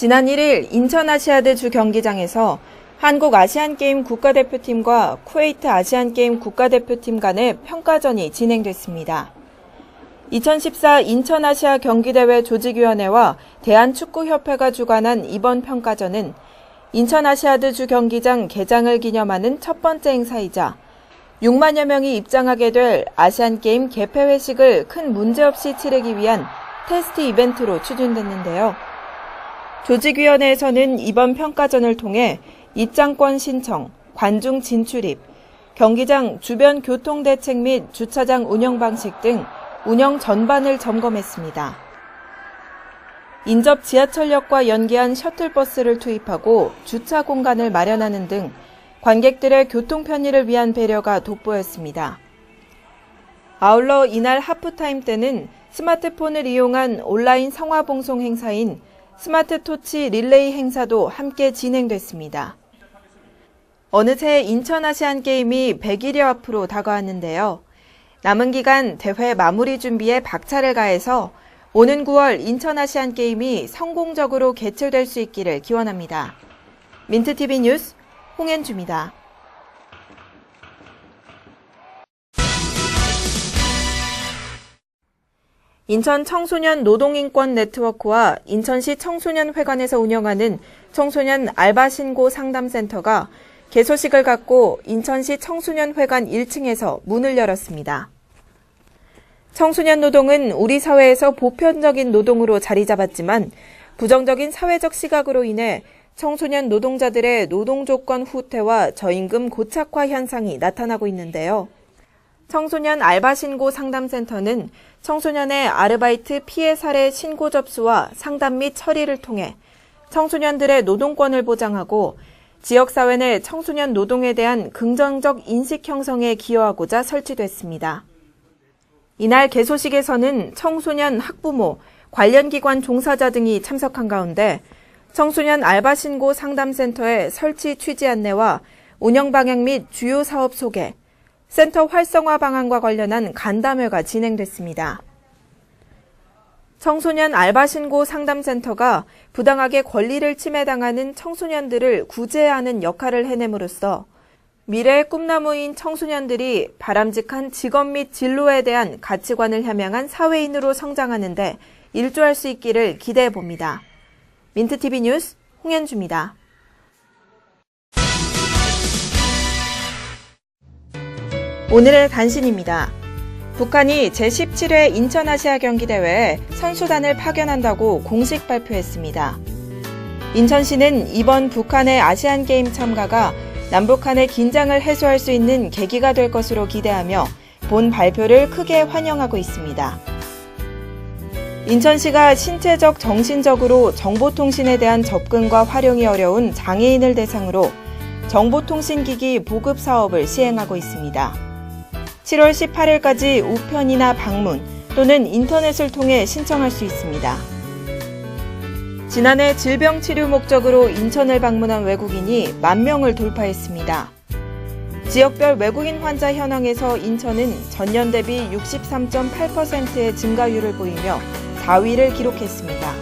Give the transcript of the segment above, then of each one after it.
지난 1일 인천 아시아드 주 경기장에서 한국 아시안게임 국가대표팀과 쿠웨이트 아시안게임 국가대표팀 간의 평가전이 진행됐습니다. 2014 인천 아시아 경기대회 조직위원회와 대한축구협회가 주관한 이번 평가전은 인천 아시아드 주 경기장 개장을 기념하는 첫 번째 행사이자 6만여 명이 입장하게 될 아시안게임 개폐 회식을 큰 문제 없이 치르기 위한 테스트 이벤트로 추진됐는데요. 조직위원회에서는 이번 평가전을 통해 입장권 신청, 관중 진출입, 경기장 주변 교통 대책 및 주차장 운영 방식 등 운영 전반을 점검했습니다. 인접 지하철역과 연계한 셔틀버스를 투입하고 주차 공간을 마련하는 등 관객들의 교통 편의를 위한 배려가 돋보였습니다. 아울러 이날 하프타임 때는 스마트폰을 이용한 온라인 성화봉송 행사인 스마트 토치 릴레이 행사도 함께 진행됐습니다. 어느새 인천 아시안 게임이 100일여 앞으로 다가왔는데요. 남은 기간 대회 마무리 준비에 박차를 가해서 오는 9월 인천 아시안 게임이 성공적으로 개최될 수 있기를 기원합니다. 민트TV 뉴스 홍현주입니다. 인천 청소년 노동인권 네트워크와 인천시 청소년회관에서 운영하는 청소년 알바 신고 상담센터가 개소식을 갖고 인천시 청소년회관 1층에서 문을 열었습니다. 청소년 노동은 우리 사회에서 보편적인 노동으로 자리 잡았지만 부정적인 사회적 시각으로 인해 청소년 노동자들의 노동 조건 후퇴와 저임금 고착화 현상이 나타나고 있는데요. 청소년 알바 신고 상담센터는 청소년의 아르바이트 피해 사례 신고 접수와 상담 및 처리를 통해 청소년들의 노동권을 보장하고 지역사회 내 청소년 노동에 대한 긍정적 인식 형성에 기여하고자 설치됐습니다. 이날 개소식에서는 청소년 학부모, 관련 기관 종사자 등이 참석한 가운데 청소년 알바 신고 상담센터의 설치 취지 안내와 운영 방향 및 주요 사업 소개, 센터 활성화 방안과 관련한 간담회가 진행됐습니다. 청소년 알바 신고 상담센터가 부당하게 권리를 침해당하는 청소년들을 구제하는 역할을 해냄으로써 미래의 꿈나무인 청소년들이 바람직한 직업 및 진로에 대한 가치관을 함양한 사회인으로 성장하는데 일조할 수 있기를 기대해 봅니다. 민트TV 뉴스 홍현주입니다. 오늘의 단신입니다. 북한이 제17회 인천아시아 경기대회에 선수단을 파견한다고 공식 발표했습니다. 인천시는 이번 북한의 아시안게임 참가가 남북한의 긴장을 해소할 수 있는 계기가 될 것으로 기대하며 본 발표를 크게 환영하고 있습니다. 인천시가 신체적, 정신적으로 정보통신에 대한 접근과 활용이 어려운 장애인을 대상으로 정보통신기기 보급 사업을 시행하고 있습니다. 7월 18일까지 우편이나 방문 또는 인터넷을 통해 신청할 수 있습니다. 지난해 질병 치료 목적으로 인천을 방문한 외국인이 만 명을 돌파했습니다. 지역별 외국인 환자 현황에서 인천은 전년 대비 63.8%의 증가율을 보이며 4위를 기록했습니다.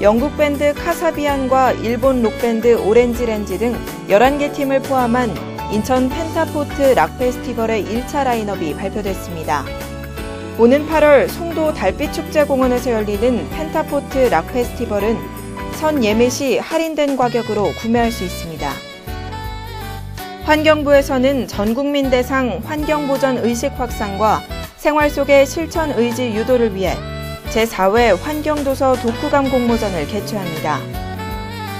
영국 밴드 카사비안과 일본 록밴드 오렌지렌지 등 11개 팀을 포함한 인천 펜타포트 락 페스티벌의 1차 라인업이 발표됐습니다. 오는 8월 송도 달빛축제공원에서 열리는 펜타포트 락 페스티벌은 선 예매 시 할인된 가격으로 구매할 수 있습니다. 환경부에서는 전국민 대상 환경보전 의식 확산과 생활 속의 실천 의지 유도를 위해 제4회 환경도서 독후감 공모전을 개최합니다.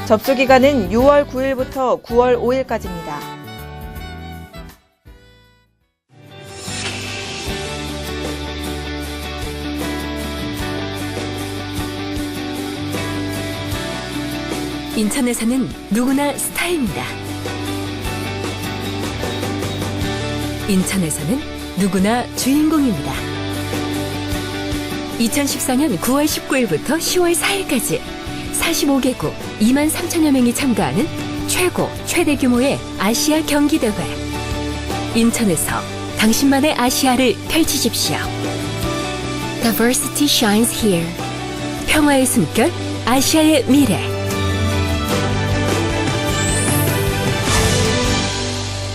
접수 기간은 6월 9일부터 9월 5일까지입니다. 인천에서는 누구나 스타입니다. 인천에서는 누구나 주인공입니다. 2014년 9월 19일부터 10월 4일까지 45개국 2만 3천여 명이 참가하는 최고 최대 규모의 아시아 경기대회. 인천에서 당신만의 아시아를 펼치십시오. Diversity shines here. 평화의 숨결 아시아의 미래.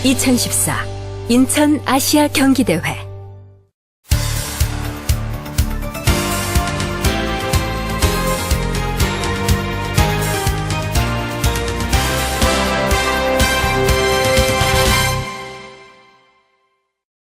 2014 인천 아시아 경기대회